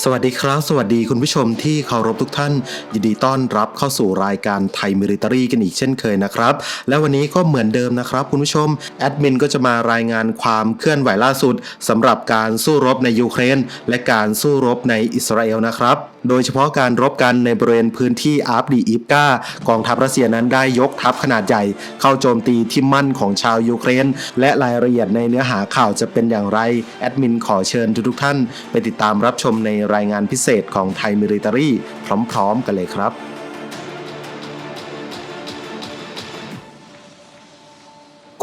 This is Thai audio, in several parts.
สวัสดีครับ สวัสดีคุณผู้ชมที่เคารพทุกท่าน ยินดีต้อนรับเข้าสู่รายการไทยมิลิตรีกันอีกเช่นเคยนะครับ และวันนี้ก็เหมือนเดิมนะครับ คุณผู้ชมแอดมินก็จะมารายงานความเคลื่อนไหวล่าสุดสำหรับการสู้รบในยูเครน และการสู้รบในอิสราเอลนะครับ โดยเฉพาะการรบกันในบริเวณพื้นที่อาร์ฟดีอิฟกากองทัพรัสเซียนั้นได้ยกทัพขนาดใหญ่ เข้าโจมตีที่มั่นของชาวยูเครน และรายละเอียดในเนื้อหาข่าวจะเป็นอย่างไร แอดมินขอเชิญทุกๆท่าน ไปติดตามรับชมในรายงานพิเศษของไทยมิลิตารี่พร้อมๆ กันเลยครับ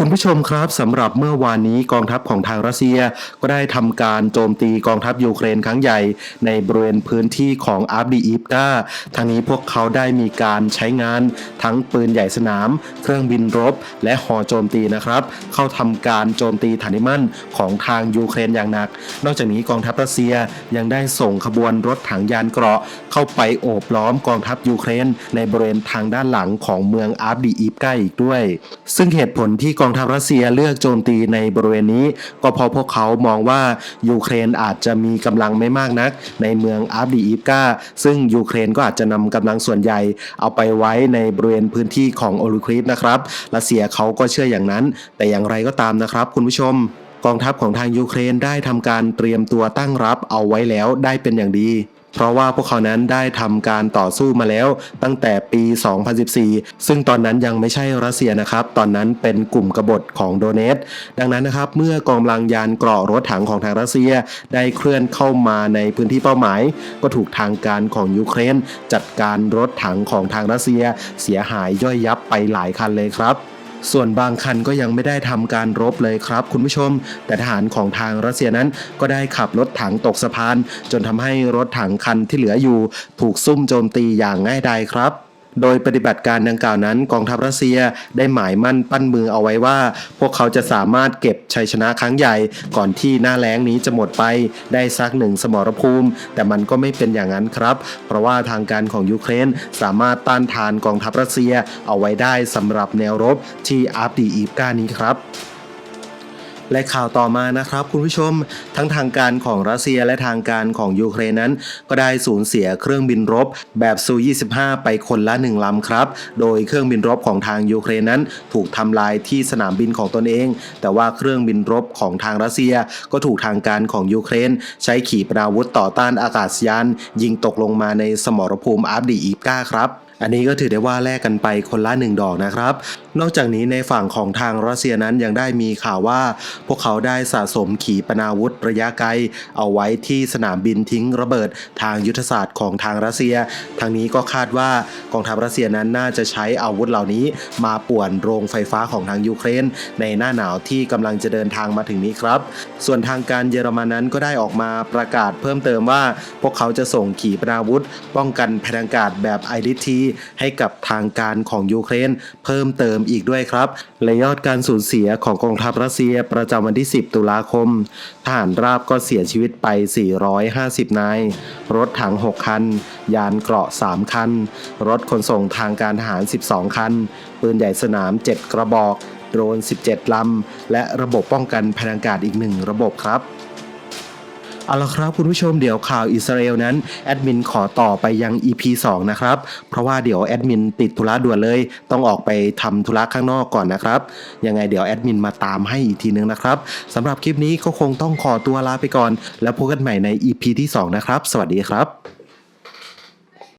คุณผู้ชมครับสำหรับเมื่อวานนี้กองทัพของทางรัสเซียก็ได้ทำการโจมตีกองทัพยูเครนครั้งใหญ่ ในบริเวณพื้นที่ของอาร์บดีอีฟกาทางนี้พวกเขาได้มีการใช้งานทั้งปืนใหญ่สนาม เครื่องบินรบ และหอโจมตีนะครับ เข้าทำการโจมตีฐานมั่นของทางยูเครนอย่างหนัก นอกจากนี้กองทัพรัสเซียยังได้ส่งขบวนรถถังยานเกราะ เข้าไปโอบล้อมกองทัพยูเครน ในบริเวณทางด้านหลังของเมืองอาร์บดีอีฟกาอีกด้วย ซึ่งเหตุผลที่กองทัพรัสเซียเลือกโจมตีในบริเวณนี้ ก็เพราะพวกเขามองว่ายูเครนอาจจะมีกำลังไม่มากนัก ในเมืองอาร์บดีอีฟกาซึ่งยูเครนก็อาจจะนำกำลังส่วนใหญ่ เอาไปไว้ในบริเวณพื้นที่ของโอลิคริฟนะครับรัสเซียเขาก็เชื่ออย่างนั้น แต่อย่างไรก็ตามนะครับ คุณผู้ชมกองทัพของทางยูเครนได้ทำการเตรียมตัวตั้งรับเอาไว้แล้วได้เป็นอย่างดี เพราะว่าพวกเขานั้นได้ทำการต่อสู้มาแล้วตั้งแต่ปี 2014 ซึ่งตอนนั้นยังไม่ใช่รัสเซียนะครับ ตอนนั้นเป็นกลุ่มกบฏของโดเนตดังนั้นนะครับเมื่อกองกำลังยานเกราะรถถังของทางรัสเซีย ได้เคลื่อนเข้ามาในพื้นที่เป้าหมาย ก็ถูกทางการของยูเครน จัดการรถถังของทางรัสเซีย เสียหายย่อยยับไปหลายคันเลยครับ ส่วนบางคันก็ยังไม่ได้ทำการรบเลยครับ คุณผู้ชม แต่ทหารของทางรัสเซียนั้นก็ได้ขับรถถังตกสะพาน จนทำให้รถถังคันที่เหลืออยู่ ถูกซุ่มโจมตีอย่างง่ายดายครับ โดยปฏิบัติการดังกล่าวนั้น กองทัพรัสเซียได้หมายมั่นปั้นมือเอาไว้ว่า พวกเขาจะสามารถเก็บชัยชนะครั้งใหญ่ ก่อนที่หน้าแล้งนี้จะหมดไปได้สักหนึ่งสมรภูมิ แต่มันก็ไม่เป็นอย่างนั้นครับ เพราะว่าทางการของยูเครนสามารถต้านทานกองทัพรัสเซียเอาไว้ได้สำหรับแนวรบที่อาร์บดีอีฟกานี้ครับ และข่าวต่อมานะครับ คุณผู้ชมทั้งทางการของรัสเซียและทางการของยูเครนนั้น ก็ได้สูญเสียเครื่องบินรบแบบซู 25 ไปคนละหนึ่งลำครับ โดยเครื่องบินรบของทางยูเครนนั้น ถูกทำลายที่สนามบินของตนเอง แต่ว่าเครื่องบินรบของทางรัสเซีย ก็ถูกทางการของยูเครน ใช้ขีปนาวุธต่อต้านอากาศยาน ยิงตกลงมาในสมรภูมิอาร์บดีอีฟกาครับ อันนี้ก็ถือได้ว่าแลกกันไปคนละหนึ่งดอกนะครับ นอกจากนี้ในฝั่งของทางรัสเซียนั้นยังได้มีข่าวว่า พวกเขาได้สะสมขีปนาวุธระยะไกล เอาไว้ที่สนามบินทิ้งระเบิดทางยุทธศาสตร์ของทางรัสเซีย ทางนี้ก็คาดว่ากองทัพรัสเซียนั้นน่าจะใช้อาวุธเหล่านี้ มาป่วนโรงไฟฟ้าของทางยูเครน ในหน้าหนาวที่กำลังจะเดินทางมาถึงนี้ครับ ส่วนทางการเยอรมันนั้นก็ได้ออกมาประกาศเพิ่มเติมว่า พวกเขาจะส่งขีปนาวุธ ป้องกันภัยทางอากาศแบบไอริทีให้กับทางการของยูเครนเพิ่มเติมอีกด้วยครับ และยอดการสูญเสียของกองทัพรัสเซียประจำวันที่ 10 ตุลาคม ทหารราบก็เสียชีวิตไป 450 นาย รถถัง 6 คัน ยานเกราะ 3 คัน รถขนส่งทางการทหาร 12 คัน ปืนใหญ่สนาม 7 กระบอก โดรน 17 ลำ และระบบป้องกันพลังอากาศอีกหนึ่งระบบครับ เอาละครับคุณผู้ชมเดี๋ยวข่าวอิสราเอลนั้นแอดมินขอต่อไปยัง EP 2 นะครับ เพราะว่าเดี๋ยวแอดมินติดธุระด่วนเลย ต้องออกไปทำธุระข้างนอกก่อนนะครับ ยังไงเดี๋ยวแอดมินมาตามให้อีกทีนึงนะครับสำหรับคลิปนี้ก็คงต้องขอตัวลาไปก่อน แล้วพบกันใหม่ใน EP ที่ 2 นะครับ สวัสดีครับ